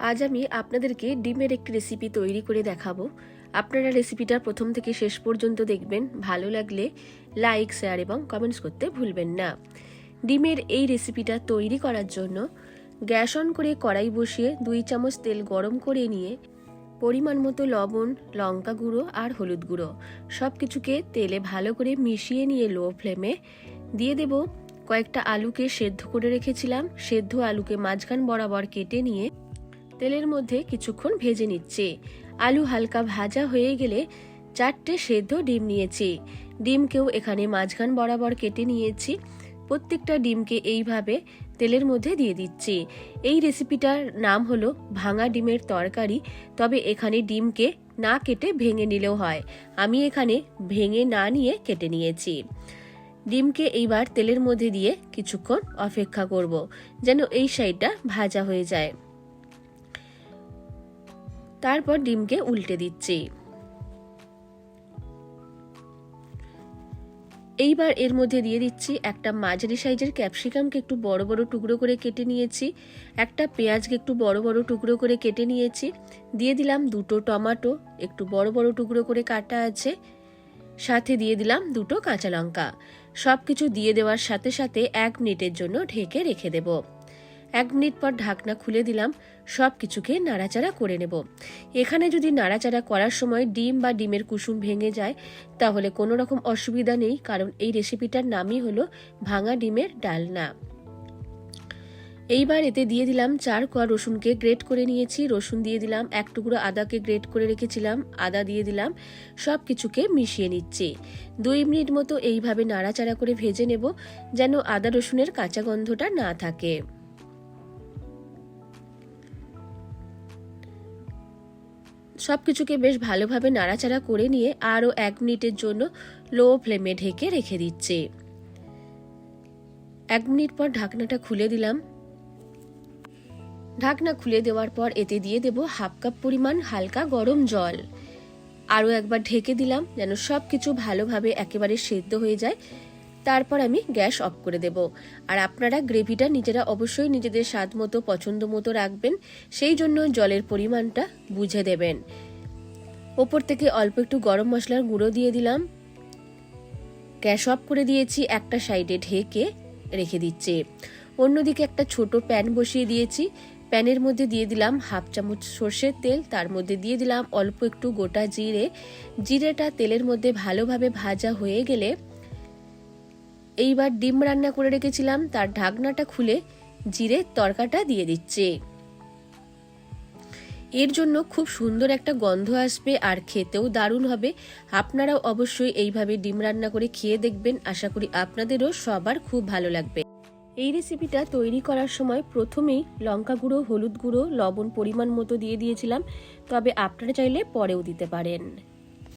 আজ আমি আপনাদেরকে ডিমের একটি রেসিপি তৈরি করে দেখাবো। আপনারা রেসিপিটা প্রথম থেকে শেষ পর্যন্ত দেখবেন, ভালো লাগলে লাইক শেয়ার এবং কমেন্টস করতে ভুলবেন না। ডিমের এই রেসিপিটা তৈরি করার জন্য গ্যাস অন করে কড়াই বসিয়ে দুই চামচ তেল গরম করে নিয়ে পরিমাণ মতো লবণ, লঙ্কা গুঁড়ো আর হলুদ গুঁড়ো। সব কিছুকে তেলে ভালো করে মিশিয়ে নিয়ে লো ফ্লেমে দিয়ে দেব। কয়েকটা আলুকে সেদ্ধ করে রেখেছিলাম। সেদ্ধ আলুকে মাঝখান বরাবর কেটে নিয়ে তেলের মধ্যে কিছুক্ষণ ভেজে নিচ্ছে। আলু হালকা ভাজা হয়ে গেলে চারটে সেদ্ধ ডিম নিয়েছি। ডিমকেও এখানে মাঝখান বরাবর কেটে নিয়েছি। প্রত্যেকটা ডিমকে এইভাবে তেলের মধ্যে দিয়ে দিচ্ছি। এই রেসিপিটার নাম হলো ভাঙা ডিমের তরকারি, তবে এখানে ডিমকে না কেটে ভেঙে নিলেও হয়। আমি এখানে ভেঙে না নিয়ে কেটে নিয়েছি। ডিমকে এইবার তেলের মধ্যে দিয়ে কিছুক্ষণ অপেক্ষা করব, যেন এই সাইডটা ভাজা হয়ে যায়। তারপর ডিমকে উল্টে দিচ্ছি। এইবার এর মধ্যে দিয়ে দিচ্ছি একটা মাঝারি সাইজের ক্যাপসিকামকে একটু বড় বড় টুকরো করে কেটে নিয়েছি, একটা পেঁয়াজকে একটু বড় বড় টুকরো করে কেটে নিয়েছি, দিয়ে দিলাম দুটো টমাটো, একটু বড় বড় টুকরো করে কাটা আছে, সাথে দিয়ে দিলাম দুটো কাঁচা লঙ্কা। সব কিছু দিয়ে দেওয়ার সাথে সাথে এক মিনিটের জন্য ঢেকে রেখে দেব। এক মিনিট পর ঢাকনা খুলে দিলাম, সব কিছুকে নাড়াচাড়া করে নেব। এখানে যদি নাড়াচাড়া করার সময় ডিম বা ডিমের কুসুম ভেঙে যায়, তাহলে কোনো রকম অসুবিধা নেই, কারণ এই রেসিপিটার নামই হলো ভাঙা ডিমের ডালনা। এইবার এতে দিয়ে দিলাম চার কোয়া রসুনকে গ্রেট করে নিয়েছি। রসুন দিয়ে দিলাম এক টুকরো আদাকে গ্রেট করে রেখেছিলাম, আদা দিয়ে দিলাম, সব কিছুকে মিশিয়ে নিচ্ছি। দুই মিনিট মতো এইভাবে নাড়াচাড়া করে ভেজে নেব, যেন আদা রসুনের কাঁচা গন্ধটা না থাকে। সব কিছুকে বেশ ভালোভাবে নাড়াচাড়া করে নিয়ে আরও এক মিনিটের জন্য লো ফ্লেমে ঢেকে রেখে দিচ্ছে। এক মিনিট পর ঢাকনাটা খুলে দিলাম। ঢাকনা খুলে দেওয়ার পর এতে দিয়ে দেব হাফ কাপ পরিমাণ হালকা গরম জল। আরও একবার ঢেকে দিলাম যেন সব কিছু ভালোভাবে একেবারে সেদ্ধ হয়ে যায়। তারপর আমি গ্যাস অফ করে দেব। আর আপনারা গ্রেভিটা নিজেরা অবশ্যই নিজেদের স্বাদ মতো, পছন্দ মতো রাখবেন, সেই জন্য জলের পরিমাণটা বুঝে দেবেন। ওপর থেকে অল্প একটু গরম মশলার গুঁড়ো দিয়ে দিলাম। গ্যাস অফ করে দিয়েছি, একটা সাইডে ঢেকে রেখে দিচ্ছে। অন্যদিকে একটা ছোট প্যান বসিয়ে দিয়েছি। প্যানের মধ্যে দিয়ে দিলাম হাফ চামচ সর্ষের তেল, তার মধ্যে দিয়ে দিলাম অল্প একটু গোটা জিরে। জিরেটা তেলের মধ্যে ভালোভাবে ভাজা হয়ে গেলে এইবার ডিম রান্না করে রেখেছিলাম, তার ঢাকনাটা খুলে জিরে তরকাটা দিয়ে দিচ্ছে। এর জন্য খুব সুন্দর একটা গন্ধ আসবে আর খেতেও দারুণ হবে। আপনারাও অবশ্যই এইভাবে ডিম রান্না করে খেয়ে দেখবেন। আশা করি আপনাদেরও সবার খুব ভালো লাগবে। এই রেসিপিটা তৈরি করার সময় প্রথমেই লঙ্কা গুঁড়ো, হলুদ গুঁড়ো, লবণ পরিমাণ মতো দিয়ে দিয়েছিলাম। তবে আপনারা চাইলে পরেও দিতে পারেন।